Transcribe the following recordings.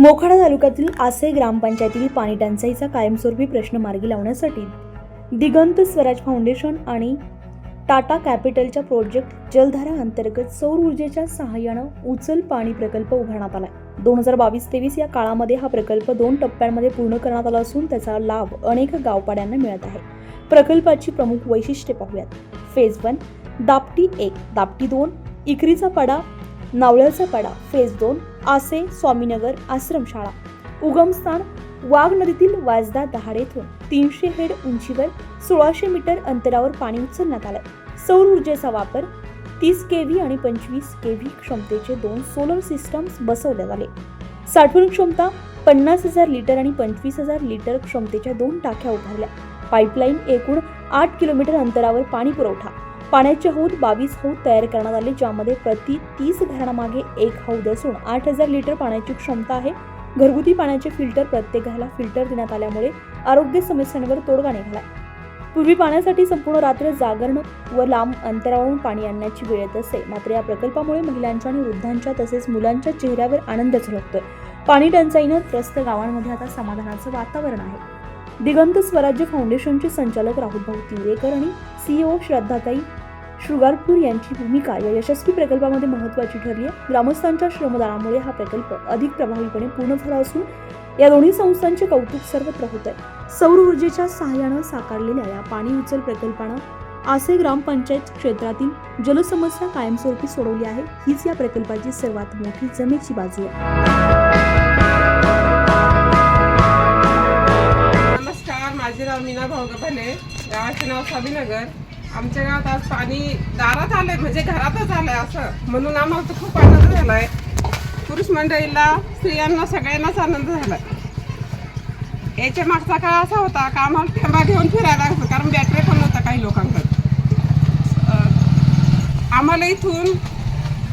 मोखाडा तालुक्यातील आसे ग्रामपंचायतीतील पाणी टंचाईचा कायमस्वरूपी प्रश्न मार्गी लावण्यासाठी दिगंत स्वराज फाउंडेशन आणि टाटा कॅपिटलच्या प्रोजेक्ट जलधारा अंतर्गत सौर ऊर्जेच्या सहाय्यानं उचल पाणी प्रकल्प उभारण्यात आला. दोन हजार बावीस तेवीस या काळामध्ये हा प्रकल्प दोन टप्प्यांमध्ये पूर्ण करण्यात आला असून त्याचा लाभ अनेक गावपाड्यांना मिळत आहे. प्रकल्पाची प्रमुख वैशिष्ट्ये पाहूयात. फेज वन दापटी एक दापटी दोन इकरीचा पाडा नावळ्याचा पाडा फेज दोन आसे स्वामीनगर आश्रमशाळा उगमस्थान वाघ नदीतील वाजदा दहाड येथून तीनशे हेड उंचीवर सोळाशे मीटर अंतरावर पाणी उचलण्यात आलं सौर ऊर्जेचा वापर तीस के व्ही आणि पंचवीस के व्ही क्षमतेचे दोन सोलर सिस्टम्स बसवण्यात आले साठवण क्षमता पन्नास हजार लिटर आणि पंचवीस हजार लिटर क्षमतेच्या दोन टाक्या उभारल्या. पाईपलाईन एकूण आठ किलोमीटर अंतरावर पाणी पुरवठा पाण्याचे हौद बावीस हौद तयार करण्यात आले ज्यामध्ये प्रति तीस घराण्यामागे एक हौद असून आठ हजार लिटर पाण्याची क्षमता आहे. घरगुती पाण्याचे फिल्टर प्रत्येक घराला फिल्टर देण्यात आल्यामुळे आरोग्य समस्यांवर तोडगा निघाला. पूर्वी पाण्यासाठी संपूर्ण रात्र जागरण व लांब अंतरावरून पाणी आणण्याची वेळ येत असे मात्र या प्रकल्पामुळे महिलांच्या आणि वृद्धांच्या तसेच मुलांच्या चेहऱ्यावर आनंद झळकतोय. पाणी टंचाईनं त्रस्त गावांमध्ये आता समाधानाचं वातावरण आहे. दिगंत स्वराज्य फाउंडेशनचे संचालक राहुल भाऊ तिवरेकर आणि सीईओ श्रद्धाताई शृगारपूर यांची भूमिका या यशस्वी प्रकल्पामध्ये महत्त्वाची ठरली आहे. ग्रामस्थांच्या श्रमदानामुळे हा प्रकल्प अधिक प्रभावीपणे पूर्ण झाला असून या दोन्ही संस्थांचे कौतुक सर्वत्र होत आहे. सौर ऊर्जेच्या सहाय्यानं साकारलेल्या या पाणी उचल प्रकल्पानं आसे ग्रामपंचायत क्षेत्रातील जलसमस्या कायमस्वरूपी सोडवली आहे. हीच या प्रकल्पाची सर्वात मोठी जमेची बाजू आहे. नमस्कार. माझे नाव मीना भाऊ गावाचे नाव आमच्या गावात आज पाणी दारात आलंय म्हणजे घरातच आलंय असं. म्हणून आम्हाला तर खूप आनंद झालाय. पुरुष मंडळीला स्त्रियांना सगळ्यांनाच आनंद झालाय. याच्या मागचा काळ असा होता का आम्हाला थेंबा घेऊन फिरायला लागतं कारण बॅटरी पण नव्हता काही लोकांकडे. आम्हाला इथून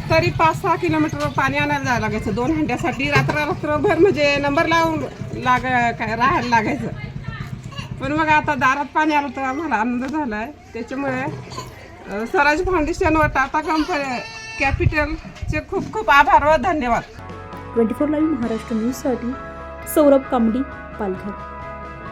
तरी पाच सहा किलोमीटर पाणी आणायला जायला लागायचं. दोन हंड्यासाठी रात्र रात्रभर म्हणजे नंबर लावून लाग काय राहायला लागायचं. पण मग आता दारात पाणी आलं तर आम्हाला आनंद झाला आहे त्याच्यामुळे स्वराज फाउंडेशन व टाटा कंपनी कॅपिटलचे खूप खूप आभार व धन्यवाद. ट्वेंटी फोर लाईव्ह महाराष्ट्र न्यूजसाठी सौरभ कांबडी पालघर.